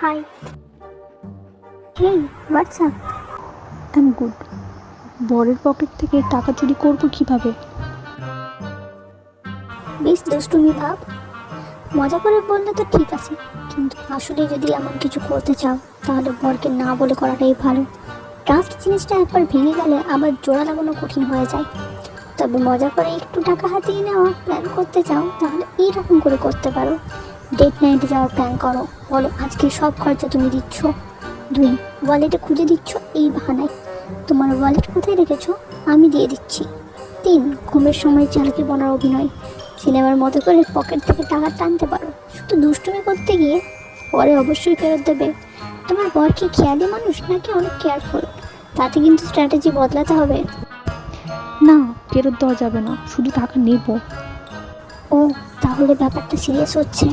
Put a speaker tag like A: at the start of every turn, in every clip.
A: Hi hey WhatsApp
B: I am good বরের pocket থেকে টাকা চুরি করব কীভাবে?
A: বেশ দুষ্টুমি ভাব। মজা করে বললে তো ঠিক আছে কিন্তু আসলে যদি এমন কিছু করতে চাও তাহলে বরকে না বলে করাটাই ভালো। ট্রাস্ট জিনিসটা একবার ভেঙে গেলে আবার জোড়া লাগানো কঠিন হয়ে যায়। তবে মজা করে একটু টাকা হাতিয়ে নেওয়া প্ল্যান করতে চাও তাহলে এইরকম করে করতে পারো। ডেট নাইটে যাওয়ার প্ল্যান করো। বলো, আজকে সব খরচা তুমি দিচ্ছ? দুই ওয়ালেটে খুঁজে দিচ্ছ এই বাহানায়। তোমার ওয়ালেট কোথায় রেখেছো? আমি দিয়ে দিচ্ছি। তিন, ঘুমের সময় চালকে বনার অভিনয়। সিনেমার মতো করে পকেট থেকে টাকা টানতে পারো। শুধু দুষ্টুমি করতে গিয়ে পরে অবশ্যই ফেরত দেবে। তোমার বর কি খেয়ালি মানুষ নাকি অনেক কেয়ারফুল তাতে কিন্তু স্ট্র্যাটেজি বদলাতে হবে।
B: না, ফেরত দেওয়া যাবে না। শুধু টাকা নেব।
A: ও, তাহলে ব্যাপারটা সিরিয়াস হচ্ছে।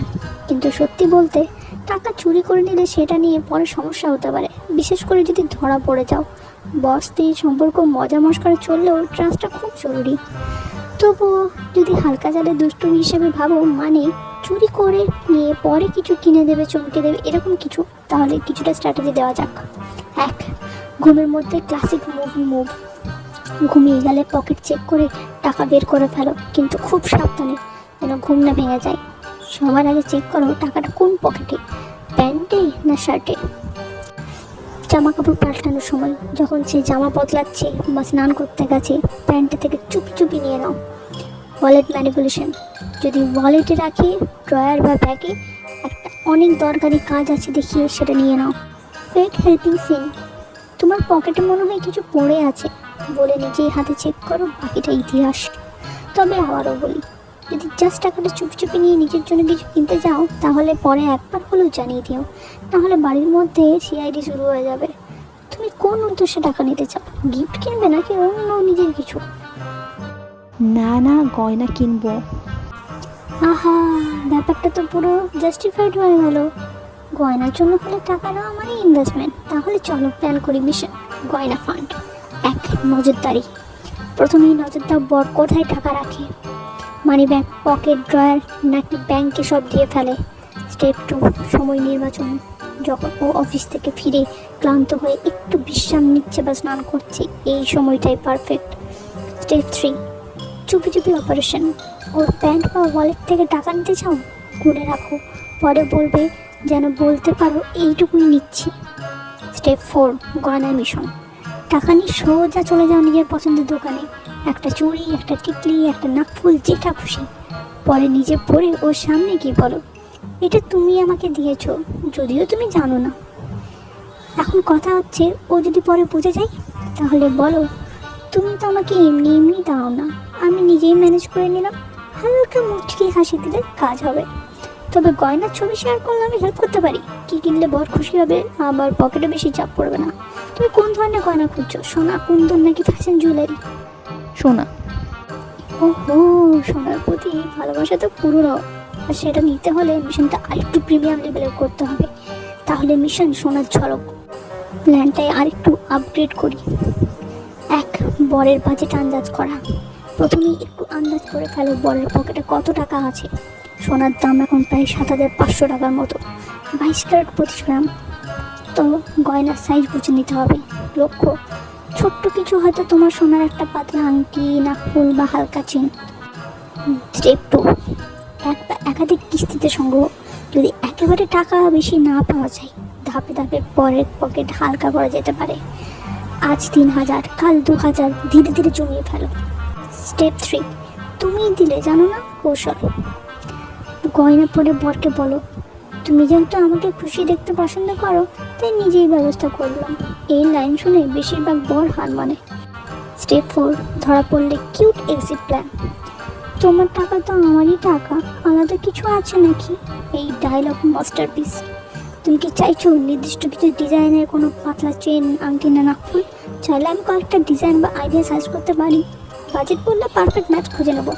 A: কিন্তু সত্যি বলতে, টাকা চুরি করে নিলে সেটা নিয়ে পরে সমস্যা হতে পারে। বিশেষ করে যদি ধরা পড়ে যাও। বস স্ত্রী সম্পর্ক মজা মস্করে চললেও ট্রাস্টটা খুব জরুরি। তবুও যদি হালকা জালে দুষ্টুমি হিসেবে ভাবো মানে চুরি করে নিয়ে পরে কিছু কিনে দেবে, চমকে দেবে, এরকম কিছু, তাহলে কিছুটা স্ট্র্যাটেজি দেওয়া যাক। এক, ঘুমের মধ্যে ক্লাসিক মুভি মুভ ঘুমিয়ে গেলে পকেট চেক করে টাকা বের করে ফেলো, কিন্তু খুব সাবধানে। যেন ঘুম না ভেঙে যায়। সবার আগে চেক করো টাকাটা কোন পকেটে প্যান্টে না শার্টে জামা কাপড় পাল্টানোর সময় যখন সে জামা বদলাচ্ছে বা স্নান করতে গেছে, প্যান্টে থেকে চুপি চুপি নিয়ে নাও। ওয়ালেট ম্যানিপুলেশন যদি ওয়ালেটে রাখে ড্রয়ার বা ব্যাগে একটা অনেক দরকারি কাজ আছে দেখিয়ে সেটা নিয়ে নাও। ফেক হেল্পিং সিন তোমার পকেটে মনে হয় কিছু পড়ে আছে বলে নিজেই হাতে চেক করো, বাকিটা ইতিহাস। তবে আবারও বলি যদি জাস্ট টাকাটা চুপি চুপি নিয়ে নিজের জন্য কিছু কিনতে যাও তাহলে পরে একবার হলেও জানিয়ে দিও। তাহলে বাড়ির মধ্যে সিআইডি শুরু হয়ে যাবে। তুমি কোন উদ্দেশ্যে টাকা নিতে চাও? গিফট কিনবে নাকি অন্য নিজের কিছু?
B: না না গয়না কিনবো।
A: আহা ব্যাপারটা তো পুরো জাস্টিফাইড হয়ে গেল। গয়নার জন্য হলে টাকা নেওয়া মানে ইনভেস্টমেন্ট তাহলে চলো প্ল্যান করি মিশন গয়না ফান্ড এক নজরদারি। প্রথমেই নজর দাও বর কোথায় টাকা রাখে? মানি ব্যাগ পকেট ড্রয়ার নাকি ব্যাংকে সব দিয়ে ফেলে। স্টেপ টু সময় নির্বাচন। যখন ও অফিস থেকে ফিরে ক্লান্ত হয়ে একটু বিশ্রাম নিচ্ছে বা স্নান করছে, এই সময়টাই পারফেক্ট স্টেপ থ্রি চুপি চুপি অপারেশন ওর প্যান্ট বা ওয়ালেট থেকে টাকা নিতে চাও? গুনে রাখো। পরে বলবে, যেন বলতে পারো, এইটুকুই নিচ্ছি। স্টেপ ফোর গয়না মিশন। টাকা নিয়ে সোজা চলে যাও নিজের পছন্দের দোকানে। একটা চুড়ি, একটা টিকলি একটা নাকফুল যেটা খুশি। পরে নিজে পরে ওর সামনে গিয়ে বলো, এটা তুমি আমাকে দিয়েছ, যদিও তুমি জানো না। এখন কথা হচ্ছে, ও যদি পরে বুঝে যায়, তাহলে বলো, তুমি তো আমাকে এমনি এমনি দাও না। আমি নিজেই ম্যানেজ করে নিলাম, হালকা মুচকি হাসি দিলে কাজ হবে। তবে গয়নার ছবি শেয়ার করলে আমি হেল্প করতে পারি। কি কিনলে বর খুশি হবে, আবার পকেটে বেশি চাপ পড়বে না। তুমি কোন ধরনের গয়না খুঁজছো, সোনা, কুন্দন নাকি ফ্যাশন জুয়েলারি
B: শোনা
A: ও হো সোনার প্রতি ভালোবাসা তো পুরো আর সেটা নিতে হলে মিশনটা আরেকটু প্রিমিয়াম লেভেলের করতে হবে। তাহলে মিশন সোনার ঝলক। প্ল্যানটাই আরেকটু আপগ্রেড করি। এক, বরের বাজেট আন্দাজ করা। প্রথমেই একটু আন্দাজ করে ফেলো বরের পকেটে কত টাকা আছে। সোনার দাম এখন প্রায় সাত হাজার পাঁচশো টাকার মতো। বাইশ ক্যারেট পঁচিশ গ্রাম। তো গয়নার সাইজ বুঝে নিতে হবে। লক্ষ্য ছোট্ট কিছু হয়তো তোমার সোনার একটা পাতলা আংটি নাকফুল বা হালকা চেন। স্টেপ টু এক একাধিক কিস্তিতে সংগ্রহ। যদি একেবারে টাকা বেশি না পাওয়া যায়, ধাপে ধাপে পরের পকেট হালকা করা যেতে পারে। আজ তিন হাজার, কাল দু হাজার, ধীরে ধীরে জমিয়ে ফেলো। স্টেপ থ্রি তুমিই দিলে জানো না কৌশল। গয়না পরে বরকে বলো তুমি যেহেতু আমাকে খুশি দেখতে পছন্দ করো, তাই নিজেই ব্যবস্থা করলাম। এই লাইন শুনে বেশিরভাগ বর হার মানে। স্টেপ ফোর ধরা পড়লে কিউট এক্সিট প্ল্যান তোমার টাকা তো আমারই টাকা, আলাদা কিছু আছে নাকি? এই ডায়লগ মাস্টারপিস তুমি কি চাইছো নির্দিষ্ট কিছু ডিজাইনের কোনো পাতলা চেন আংটি না নাকফুল চাইলে আমি কয়েকটা ডিজাইন বা আইডিয়া সার্চ করতে পারি। বাজেট বললে পারফেক্ট ম্যাচ খুঁজে নেব।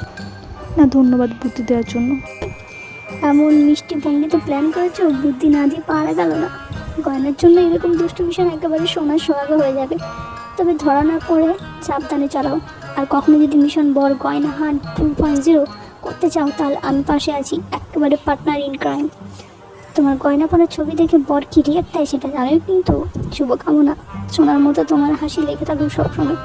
B: না, ধন্যবাদ বুদ্ধি দেওয়ার জন্য।
A: এমন মিষ্টি ভঙ্গিতে প্ল্যান করেছ? বুদ্ধি না দিয়ে পারা গেল না? গয়নার জন্য এরকম দুষ্টু মিশন একেবারে সোনার সোহাগা হয়ে যাবে। তবে ধরা না করে সাবধানে চালাও। আর কখনো যদি মিশন বর গয়না হান টু পয়েন্ট জিরো করতে চাও, তাহলে আমি পাশে আছি। একেবারে পার্টনার ইন ক্রাইম তোমার গয়না পরার ছবি দেখে বর কি রিয়াক্ট দেয় সেটা জানোই কিন্তু শুভকামনা। সোনার মতো তোমার হাসি লেগে থাকুক সবসময়।